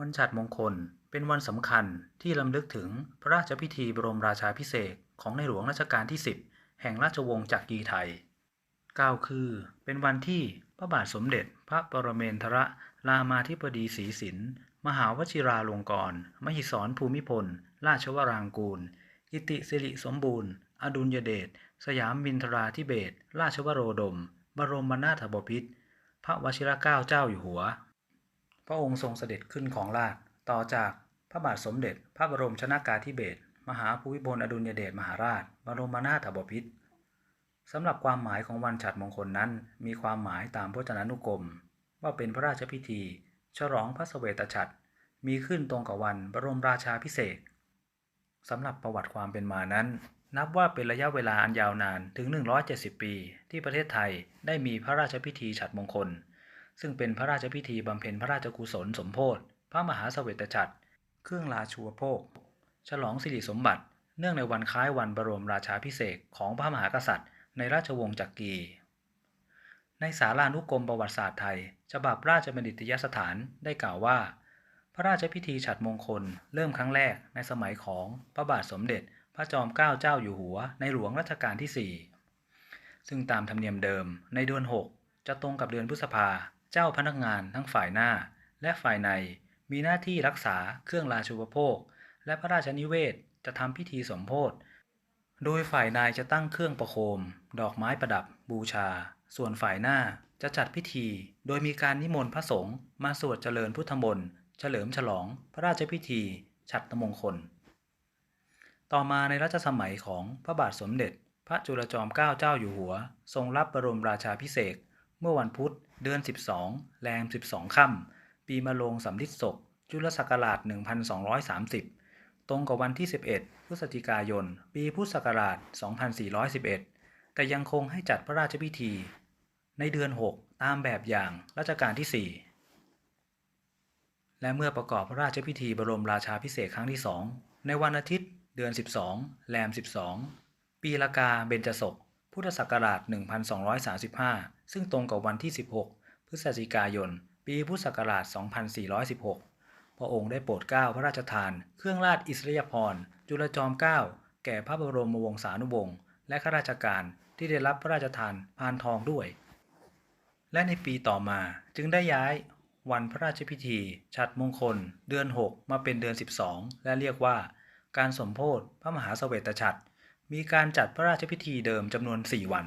วันฉัตรมงคลเป็นวันสำคัญที่ลำลึกถึงพระราชพิธีบรมราชาภิเศษของในหลวงรัชกาลที่ 10 แห่งราชวงศ์จักรีไทยกล่าวคือ เป็นวันที่พระบาทสมเด็จพระปรเมนทรรามาธิบดีศรีสิน มหาวชิราลงกรณ์มหิศรภูมิพล ราชวรางกูล กิติสิริสมบูรณ์ อดุลยเดช สยามมินทราธิเบศรราชวโรดม บรมนาถบพิตรพระวชิรเกล้าเจ้าอยู่หัว พระองค์ทรงเสด็จขึ้นของราชต่อจากพระบาทสมเด็จ พระบรมชนากาธิเบศรมหาภูมิพลอดุลยเดชมหาราช บรมนาถบพิตรสำหรับความหมายของวันฉัตรมงคลนั้น มีความหมายตามพจนานุกรม ว่าเป็นพระราชพิธี ฉลองพระสเสวตฉัตรมีขึ้นตรงกับวันบรมราชาพิเศษสำหรับประวัติความเป็นมานั้น นับว่าเป็นระยะเวลาอันยาวนานถึง 170 ปี ที่ประเทศไทยได้มีพระราชพิธีฉัตรมงคล ซึ่งเป็นพระราชพิธีบำเพ็ญพระราชกุศลสมโพธิพระมหาเสวตฉัตรเครื่องราชูปโภค ฉลองสิริสมบัติ เนื่องในวันคล้ายวันบรมราชาพิเศษของพระมหากษัตริย์ ในราชวงศ์จักรีในสารานุกรมประวัติศาสตร์ไทย ฉบับราชบัณฑิตยสถานได้กล่าวว่า พระราชพิธีฉัตรมงคล เริ่มครั้งแรกในสมัยของพระบาทสมเด็จ พระจอมเกล้าเจ้าอยู่หัว ในหลวงรัชกาลที่ 4 ซึ่งตามธรรมเนียมเดิมในเดือน 6 จะตรงกับเดือนพฤษภา เจ้าพนักงานทั้งฝ่ายหน้า และฝ่ายใน มีหน้าที่รักษาเครื่องราชูปโภค และพระราชนิเวศจะทำพิธีสมโพธิโดยฝ่ายนายจะตั้งเครื่องประโคม ดอกไม้ประดับ บูชา ส่วนฝ่ายหน้าจะจัดพิธี โดยมีการนิมนต์พระสงฆ์มาสวดเจริญพุทธมนต์เฉลิมฉลองพระราชพิธี ฉัตรมงคล ต่อมาในรัชสมัยของพระบาทสมเด็จ พระจุลจอมเกล้าเจ้าอยู่หัว ทรงรับบรมราชาพิเศษ เมื่อวันพุธเดือน 12 แรม 12 ค่ำ ปีมะโรงสำลิดศก จุลศักราช 1230 ตรงกับวันที่ 11 พฤศจิกายน ปีพุทธศักราช 2411 แต่ยังคงให้จัดพระราชพิธี ในเดือน 6 ตามแบบอย่างรัชกาลที่ 4 และเมื่อประกอบพระราชพิธีบรมราชาพิเศษครั้งที่ 2 ในวันอาทิตย์ เดือน 12 แรม 12 ปีละกาเบญจศก พุทธศักราช 1235 ซึ่งตรงกับวันที่ 16 พฤศจิกายน ปีพุทธศักราช 2416 พระองค์ได้โปรดเกล้าพระราชทาน เครื่องราชอิสริยาภรณ์จุลจอมเกล้าแก่พระบรมวงศานุวงศ์และข้าราชการที่ได้รับพระราชทานพานทองด้วย และในปีต่อมาจึงได้ย้ายวันพระราชพิธีฉัตรมงคล เดือน 6 มาเป็นเดือน 12 และเรียกว่า การสมโพธิพระมหาเสวตฉัตร มีการจัดพระราชพิธีเดิมจำนวน 4 วัน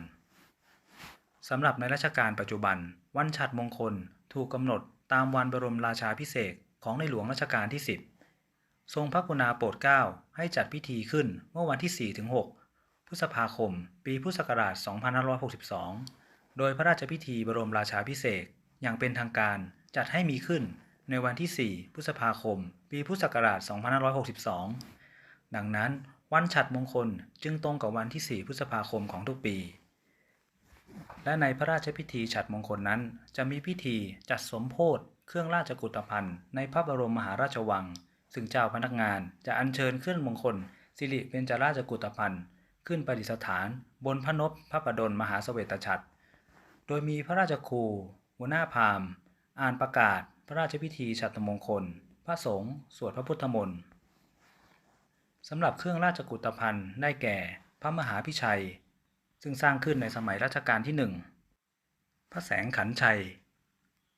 สำหรับในรัชกาลปัจจุบัน วันฉัตรมงคลถูกกำหนดตามวันบรมราชาพิเศษของในหลวงรัชกาลที่ 10 ทรงพระกรุณาโปรดเกล้าให้จัดพิธีขึ้นเมื่อวันที่ 4-6 พฤษภาคม ปีพุทธศักราช 2562 โดยพระราชพิธีบรมราชาพิเศษอย่างเป็นทางการจัดให้มีขึ้นในวันที่ 4 พฤษภาคม ปีพุทธศักราช 2562 ดังนั้น วันฉัตรมงคลจึงตรงกับวันที่ 4 พฤษภาคมของทุกปี และในพระราชพิธีฉัตรมงคลนั้น จะมีพิธีจัดสมโพธิเครื่องราชกุฏภัณฑ์ในพระบรมมหาราชวัง ซึ่งเจ้าพนักงานจะอัญเชิญเครื่องมงคล สิริเบญจราชกุฏภัณฑ์ขึ้นประดิษฐาน บนพระนพพระประดลมหาเสวตฉัตรโดยมีพระราชครูหัวหน้าพามอ่านประกาศ พระราชพิธีฉัตรมงคล พระสงฆ์สวดพระพุทธมนต์ สำหรับเครื่องราชกุฏภัณฑ์ได้แก่พระมหาพิชัย ซึ่งสร้างขึ้นในสมัยรัชกาลที่หนึ่งพระแสงขันชัย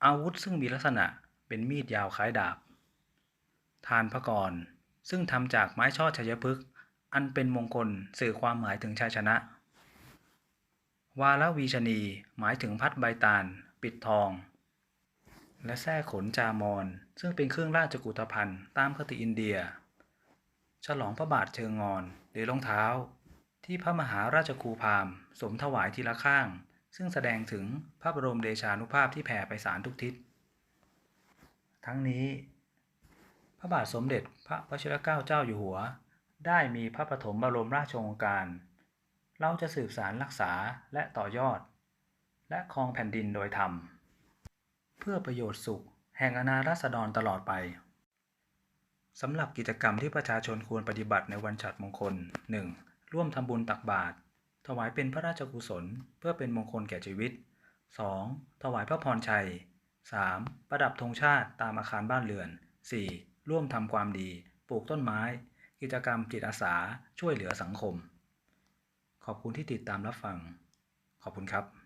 อาวุธซึ่งมีลักษณะเป็นมีดยาวคล้ายดาบ ทานพระกร ซึ่งทำจากไม้ช่อชัยพฤกษ์อันเป็นมงคลสื่อความหมายถึงชัยชนะ วาลวีชนีหมายถึงพัดใบตาล ปิดทอง และแส้ขนจามอนซึ่งเป็นเครื่องราชกุฏภัณฑ์ตามคติอินเดีย ฉลองพระบาทเชิงงอนหรือรองเท้า ที่พระมหาราชครูพามสมถวายทีละข้าง ซึ่งแสดงถึงพระบรมเดชานุภาพที่แผ่ไปสารทุกทิศ ทั้งนี้ พระบาทสมเด็จพระวชิรเกล้าเจ้าอยู่หัว ได้มีพระปฐมบรมราชโองการ เราจะสืบสารรักษาและต่อยอด และครองแผ่นดินโดยธรรม เพื่อประโยชน์สุขแห่งอนารัษฎรตลอดไป สำหรับกิจกรรมที่ประชาชนควรปฏิบัติในวันฉัตรมงคล 1. ร่วมทำบุญตักบาตร ถวายเป็นพระราชกุศล เพื่อเป็นมงคลแก่ชีวิต 2. ถวายพระพรชัย 3. ประดับธงชาติตามอาคารบ้านเรือน 4. ร่วมทำความดี ปลูกต้นไม้ กิจกรรมจิตอาสา ช่วยเหลือสังคม ขอบคุณที่ติดตามรับฟัง ขอบคุณครับ